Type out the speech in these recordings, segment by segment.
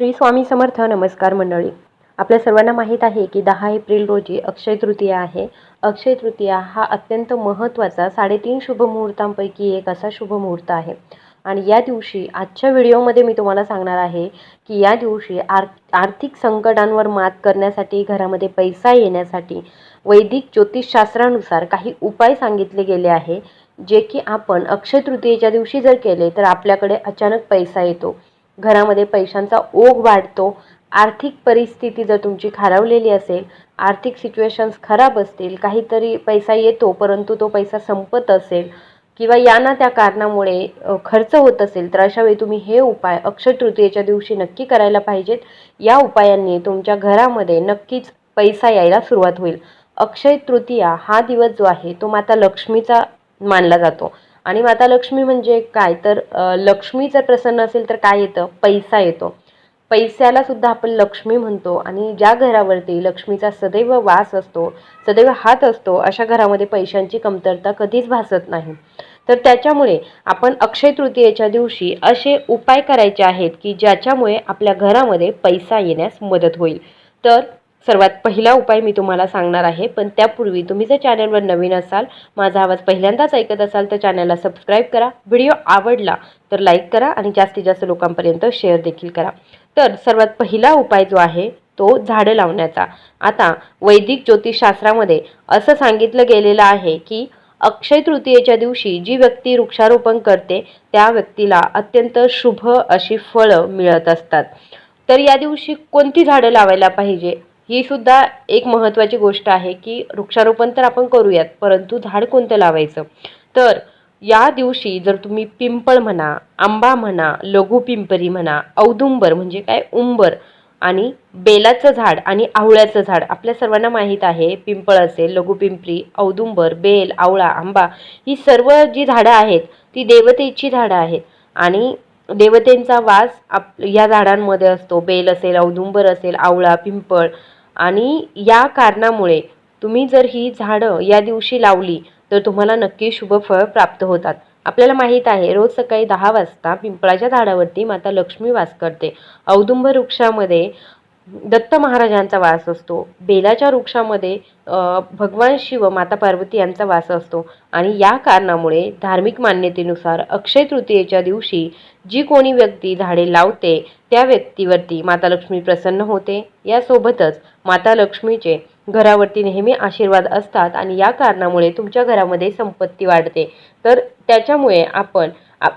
श्री स्वामी समर्थ नमस्कार मंडळी. आपल्या सर्वांना माहीत आहे की दहा एप्रिल रोजी अक्षय तृतीया आहे. अक्षय तृतीया हा अत्यंत महत्त्वाचा साडेतीन शुभ मुहूर्तांपैकी एक असा शुभ मुहूर्त आहे. आणि या दिवशी आजच्या व्हिडिओमध्ये मी तुम्हाला सांगणार आहे की या दिवशी आर आर्थिक संकटांवर मात करण्यासाठी घरामध्ये पैसा येण्यासाठी वैदिक ज्योतिषशास्त्रानुसार काही उपाय सांगितले गेले आहे जे की आपण अक्षय तृतीयेच्या दिवशी जर केले तर आपल्याकडे अचानक पैसा येतो. घरामध्ये पैशांचा ओघ वाढतो आर्थिक परिस्थिती जर तुमची खालावलेली असेल आर्थिक सिच्युएशन्स खराब असतील काहीतरी पैसा येतो परंतु तो पैसा संपत असेल किंवा या ना त्या कारणामुळे खर्च होत असेल तर अशा वेळी तुम्ही हे उपाय अक्षय तृतीयेच्या दिवशी नक्की करायला पाहिजेत. या उपायांनी तुमच्या घरामध्ये नक्कीच पैसा यायला सुरुवात होईल. अक्षय तृतीया हा दिवस जो आहे तो माता लक्ष्मीचा मानला जातो. आणि माता लक्ष्मी म्हणजे काय? तर लक्ष्मी जर प्रसन्न असेल तर काय येतं? पैसा येतो. पैशाला सुद्धा आपण लक्ष्मी म्हणतो आणि ज्या घरावरती लक्ष्मीचा सदैव वास असतो सदैव हात असतो अशा घरामध्ये पैशांची कमतरता कधीच भासत नाही. तर त्याच्यामुळे आपण अक्षय तृतीयेच्या दिवशी असे उपाय करायचे आहेत की ज्याच्यामुळे आपल्या घरामध्ये पैसा येण्यास मदत होईल. तर सर्वात पहिला उपाय मी तुम्हाला सांगणार आहे पण त्यापूर्वी तुम्ही जर चॅनलवर नवीन असाल माझा आवाज पहिल्यांदाच ऐकत असाल तर चॅनलला सबस्क्राईब करा. व्हिडिओ आवडला तर लाईक करा आणि जास्तीत जास्त लोकांपर्यंत शेअर देखील करा. तर सर्वात पहिला उपाय जो आहे तो झाडं लावण्याचा. आता वैदिक ज्योतिषशास्त्रामध्ये असं सांगितलं गेलेलं आहे की अक्षय तृतीयेच्या दिवशी जी व्यक्ती वृक्षारोपण करते त्या व्यक्तीला अत्यंत शुभ अशी फळं मिळत असतात. तर या दिवशी कोणती झाडं लावायला पाहिजे? ही सुद्धा एक महत्त्वाची गोष्ट आहे की वृक्षारोपण तर आपण करूयात परंतु झाड कोणतं लावायचं? तर या दिवशी जर तुम्ही पिंपळ म्हणा आंबा म्हणा लघु पिंपरी म्हणा औदुंबर म्हणजे काय? उंबर आणि बेलाचं झाड आणि आवळ्याचं झाड आपल्या सर्वांना माहीत आहे पिंपळ असेल लघु पिंपरी औदुंबर बेल आवळा आंबा ही सर्व जी झाडं आहेत ती देवतेची झाडं आहेत आणि देवतेंचा वास आप या झाडांमध्ये असतो. बेल असेल औदुंबर असेल आवळा पिंपळ आणि या कारणामुळे तुम्ही जर ही झाडं या दिवशी लावली तर तुम्हाला नक्की शुभ फळ प्राप्त होतात. आपल्याला माहीत आहे रोज सकाळी दहा वाजता पिंपळाच्या झाडावरती माता लक्ष्मी वास करते. औदुंबर वृक्षामध्ये दत्त महाराजांचा वास असतो. बेलाच्या वृक्षामध्ये भगवान शिव माता पार्वती यांचा वास असतो. आणि या कारणामुळे धार्मिक मान्यतेनुसार अक्षय तृतीयेच्या दिवशी जी कोणी व्यक्ती झाडे लावते त्या व्यक्तीवरती माता लक्ष्मी प्रसन्न होते. यासोबतच माता लक्ष्मीचे घरावरती नेहमी आशीर्वाद असतात आणि या कारणामुळे तुमच्या घरामध्ये संपत्ती वाढते. तर त्याच्यामुळे आपण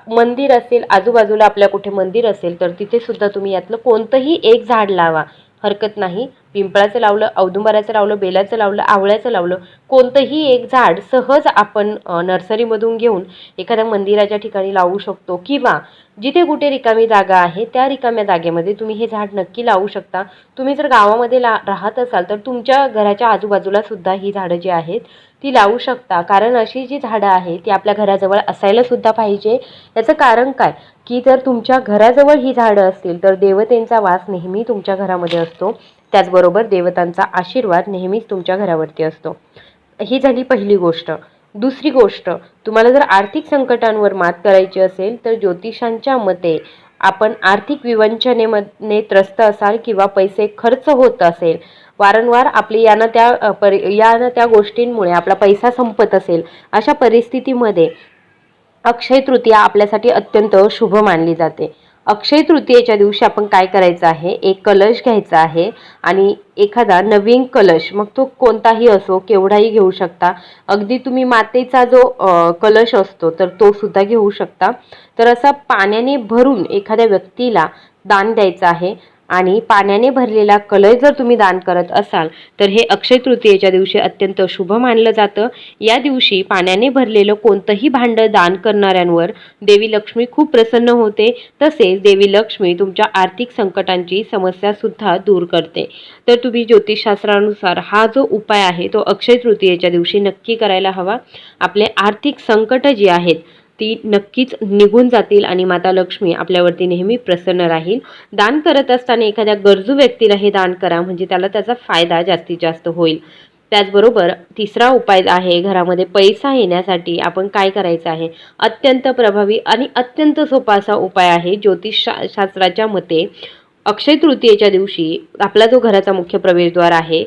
मंदिर असेल आजूबाजूला आपल्या कुठे मंदिर असेल तर तिथे सुद्धा तुम्ही यातलं कोणतंही एक झाड लावा. हरकत नाही. पिंपळाचं लावलं औदुंबराचं लावलं बेलाचं लावलं आवळ्याचं लावलं कोणतंही एक झाड सहज आपण नर्सरीमधून घेऊन एखाद्या मंदिराच्या ठिकाणी लावू शकतो किंवा जिथे कुठे रिकामी जागा आहे त्या रिकाम्या जागेमध्ये तुम्ही हे झाड नक्की लावू शकता. तुम्ही जर गावामध्ये ला राहत असाल तर तुमच्या घराच्या आजूबाजूला सुद्धा ही झाडं जी आहेत ती लावू शकता. कारण अशी जी झाडं आहेत ती आपल्या घराजवळ असायला सुद्धा पाहिजे. याचं कारण काय? की जर तुमच्या घराजवळ ही झाडं असतील तर देवतेंचा वास नेहमी तुमच्या घरामध्ये असतो. त्याचबरोबर देवतांचा आशीर्वाद नेहमीच तुमच्या घरावरती असतो. ही झाली पहिली गोष्ट. दुसरी गोष्ट तुम्हाला जर आर्थिक संकटांवर मात करायची असेल तर ज्योतिषांच्या मते आपण आर्थिक विवंचनेमध्ये त्रस्त असाल किंवा पैसे खर्च होत असेल वारंवार आपली यानं त्या पर परि यानं त्या गोष्टींमुळे आपला पैसा संपत असेल अशा परिस्थितीमध्ये अक्षय तृतीया आपल्यासाठी अत्यंत शुभ मानली जाते. अक्षय तृतीयेच्या दिवशी आपण काय करायचं आहे? एक कलश घ्यायचा आहे आणि एखादा नवीन कलश मग तो कोणताही असो केवढाही घेऊ शकता. अगदी तुम्ही मातेचा जो कलश असतो तर तो सुद्धा घेऊ शकता. तर असा पाण्याने भरून एखाद्या व्यक्तीला दान द्यायचं आहे. आणि पाण्याने भरलेला कलय जर तुम्ही दान करत असाल तर हे अक्षय तृतीयेच्या दिवशी अत्यंत शुभ मानलं जातं. या दिवशी पाण्याने भरलेलं कोणतंही भांडं दान करणाऱ्यांवर देवी लक्ष्मी खूप प्रसन्न होते. तसेच देवी लक्ष्मी तुमच्या आर्थिक संकटांची समस्यासुद्धा दूर करते. तर तुम्ही ज्योतिषशास्त्रानुसार हा जो उपाय आहे तो अक्षय तृतीयेच्या दिवशी नक्की करायला हवा. आपले आर्थिक संकट जी आहेत ती नक्कीच निघून जातील आणि माता लक्ष्मी आपल्यावरती नेहमी प्रसन्न राहील. दान करत असताना एखाद्या गरजू व्यक्तीला हे दान करा म्हणजे त्याला त्याचा फायदा जास्तीत जास्त होईल. त्याचबरोबर तिसरा उपाय आहे घरामध्ये पैसा येण्यासाठी आपण काय करायचं आहे? अत्यंत प्रभावी आणि अत्यंत सोपा असा उपाय आहे ज्योतिष शा शास्त्राच्या मते अक्षय तृतीयेच्या दिवशी आपला जो घराचा मुख्य प्रवेशद्वार आहे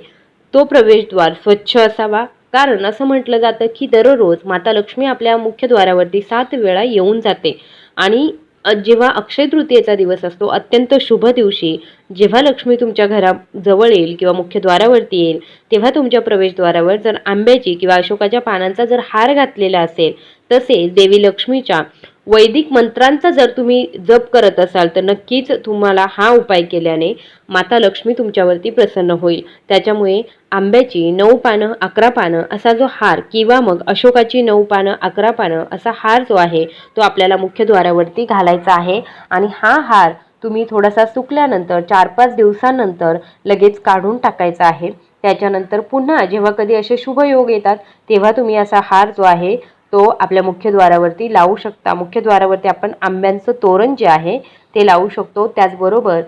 तो प्रवेशद्वार स्वच्छ असावा. कारण असं म्हटलं जातं की दररोज माता लक्ष्मी आपल्या मुख्य द्वारावरती सात वेळा येऊन जाते. आणि जेव्हा अक्षय तृतीयेचा दिवस असतो अत्यंत शुभ दिवशी जेव्हा लक्ष्मी तुमच्या घराजवळ येईल किंवा मुख्य द्वारावरती येईल तेव्हा तुमच्या प्रवेशद्वारावर जर आंब्याची किंवा अशोकाच्या पानांचा जर हार घातलेला असेल तसेच देवी लक्ष्मीच्या वैदिक मंत्रांचा जर तुम्ही जप करत असाल तर नक्कीच तुम्हाला हा उपाय केल्याने माता लक्ष्मी तुमच्यावरती प्रसन्न होईल. त्याच्यामुळे आंब्याची नऊ पानं अकरा पानं असा जो हार किंवा मग अशोकाची नऊ पानं अकरा पानं असा हार जो आहे तो आपल्याला मुख्यद्वारावरती घालायचा आहे. आणि हा हार तुम्ही थोडासा सुकल्यानंतर चार पाच दिवसानंतर लगेच काढून टाकायचा आहे. त्याच्यानंतर पुन्हा जेव्हा कधी असे शुभ योग येतात तेव्हा तुम्ही असा हार जो आहे तो आपल्या मुख्य द्वारावरती लावू शकता. मुख्य द्वारावरती आपण आंब्यांचं तोरण जे आहे ते लावू शकतो. त्याचबरोबर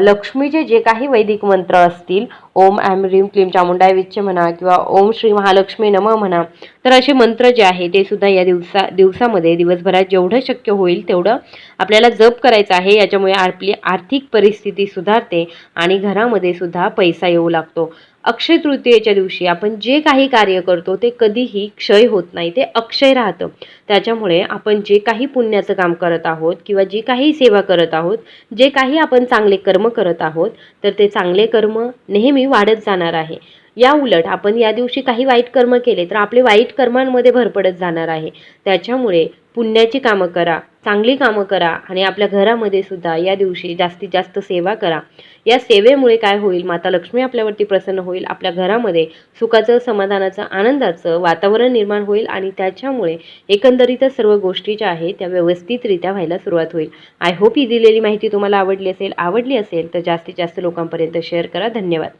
लक्ष्मीचे जे काही वैदिक मंत्र असतील ओम ॲम ह्रीम क्लीम चामुंडाय विच्छ म्हणा किंवा ओम श्री महालक्ष्मी नम म्हणा तर असे मंत्र जे आहे ते सुद्धा या दिवसा दिवसामध्ये दिवसभरात जेवढं शक्य होईल तेवढं आपल्याला जप करायचं आहे. याच्यामुळे आपली आर्थिक परिस्थिती सुधारते आणि घरामध्ये सुद्धा पैसा येऊ लागतो. अक्षय तृतीयेच्या दिवशी आपण जे काही कार्य करतो ते कधीही क्षय होत नाही ते अक्षय राहतं. त्याच्यामुळे आपण जे काही पुण्याचं काम करत आहोत किंवा जी काही सेवा करत आहोत जे काही आपण चांगले कर्म करत आहोत तर ते चांगले कर्म नेहमी वाढत जाणार आहे. या उलट आपण या दिवशी काही वाईट कर्म केले तर आपले वाईट कर्मांमध्ये भर पडत जाणार आहे. त्याच्यामुळे पुण्याची कामं करा चांगली कामं करा आणि आपल्या घरामध्ये सुद्धा या दिवशी जास्तीत जास्त सेवा करा. या सेवेमुळे काय होईल? माता लक्ष्मी आपल्यावरती प्रसन्न होईल आपल्या घरामध्ये सुखाचं समाधानाचं आनंदाचं वातावरण निर्माण होईल आणि त्याच्यामुळे एकंदरीतच सर्व गोष्टी ज्या आहेत त्या व्यवस्थितरित्या व्हायला सुरुवात होईल. आय होप ही दिलेली माहिती तुम्हाला आवडली असेल आवडली असेल तर जास्तीत जास्त लोकांपर्यंत शेअर करा. धन्यवाद.